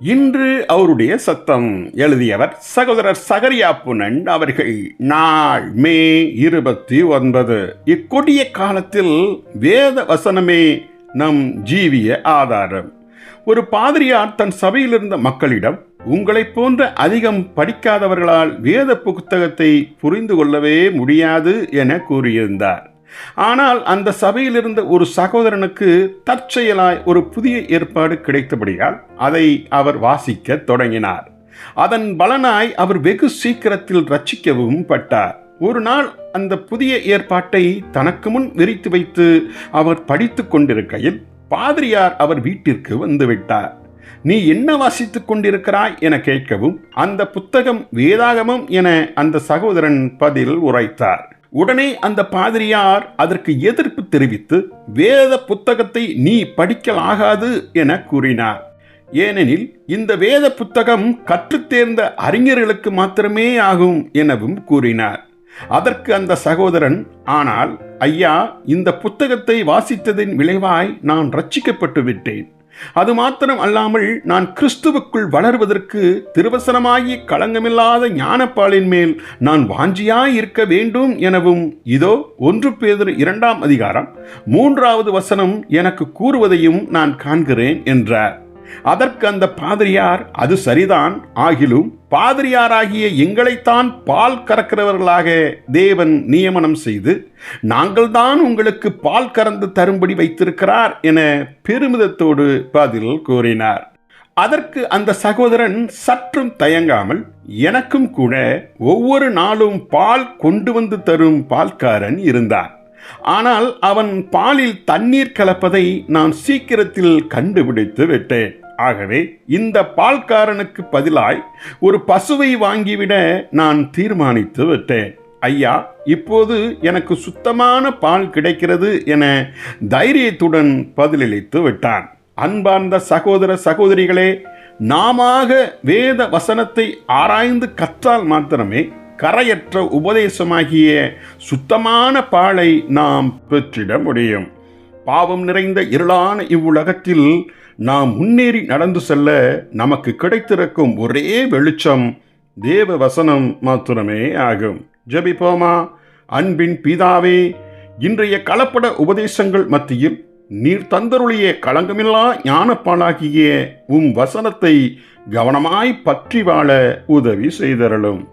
இன்று அவருடைய சத்தம் எழுதியவர் சகோதரர் சகரியா புனன் அவர்கள். நாள் மே இருபத்தி ஒன்பது. இக்கொடிய காலத்தில் வேத வசனமே நம் ஜீவிய ஆதாரம். ஒரு பாதிரியார் தன் சபையில் இருந்த மக்களிடம் உங்களைப் போன்ற அதிகம் படிக்காதவர்களால் வேத புத்தகத்தை புரிந்து கொள்ளவே முடியாது என கூறியிருந்தார். ஆனால் அந்த சபையில் இருந்த ஒரு சகோதரனுக்கு தற்செயலாய் ஒரு புதிய ஏற்பாடு கிடைத்தபடியால் அதை அவர் வாசிக்க தொடங்கினார். அதன் பலனாய் அவர் வெகு சீக்கிரத்தில் ரட்சிக்கவும் பட்டார். ஒரு நாள் அந்த புதிய ஏற்பாட்டை தனக்கு முன் விரித்து வைத்து அவர் படித்து கொண்டிருக்கையில் பாதிரியார் அவர் வீட்டிற்கு வந்துவிட்டார் நீ என்ன வாசித்துக் கொண்டிருக்கிறாய்? என கேட்கவும் அந்த புத்தகம் வேதாகமம் என அந்த சகோதரன் பதில் உரைத்தார். உடனே அந்த பாதிரியார் அதற்கு எதிர்ப்பு தெரிவித்து வேத புத்தகத்தை நீ படிக்கலாகாது என கூறினார். ஏனெனில் இந்த வேத புத்தகம் கற்றுத்தேர்ந்த அறிஞர்களுக்கு மாத்திரமே ஆகும் எனவும் கூறினார். அதற்கு அந்த சகோதரன் ஆனால் ஐயா இந்த புத்தகத்தை வாசித்ததின் விளைவாய் நான் ரட்சிக்கப்பட்டு விட்டேன் அது மாத்திரம் அல்லாமல் நான் கிறிஸ்துவுக்குள் வளர்வதற்கு திருவசனமாகி களங்கமில்லாத ஞானப்பாலின் மேல் நான் வாஞ்சியாய் இருக்க வேண்டும் எனவும் இதோ ஒன்று பேதர் இரண்டாம் அதிகாரம் மூன்றாவது வசனம் எனக்கு கூறுவதையும் நான் காண்கிறேன் என்றார். அதற்கு அந்த பாதிரியார் அது சரிதான் ஆகிலும் பாதிரியாராகிய எங்களைத்தான் பால் கறக்கிறவர்களாக தேவன் நியமனம் செய்து நாங்கள்தான் உங்களுக்கு பால் கறந்து தரும்படி வைத்திருக்கிறார் என பெருமிதத்தோடு பதில் கூறினார். அதற்கு அந்த சகோதரன் சற்றும் தயங்காமல் எனக்கும் கூட ஒவ்வொரு நாளும் பால் கொண்டு வந்து தரும் பால்காரன் இருந்தான். ஆனால் அவன் பாலில் தண்ணீர் கலப்பதை நான் சீக்கிரத்தில் கண்டுபிடித்து விட்டேன். ஆகவே இந்த பால்காரனுக்கு பதிலாய் ஒரு பசுவை வாங்கிவிட நான் தீர்மானித்து விட்டேன். ஐயா இப்போது எனக்கு சுத்தமான பால் கிடைக்கிறது என தைரியத்துடன் பதிலளித்து விட்டான். அன்பார்ந்த சகோதர சகோதரிகளே நாமாக வேத வசனத்தை ஆராய்ந்து கற்றால் மாத்திரமே கரையற்ற உபதேசமாகிய சுத்தமான பாலை நாம் பெற்றிட முடியும். பாவம் நிறைந்த இருளான இவ்வுலகத்தில் நாம் முன்னேறி நடந்து செல்ல நமக்கு கிடைத்திருக்கும் ஒரே வெளிச்சம் தேவ வசனம் மாத்திரமே ஆகும். ஜெபிப்போமா? அன்பின் பிதாவே இன்றைய கலப்பட உபதேசங்கள் மத்தியில் நீர் தந்தருளிய களங்கமில்லா ஞானப்பாலாகிய உம் வசனத்தை கவனமாய் பற்றி வாழ உதவி செய்தருளும்.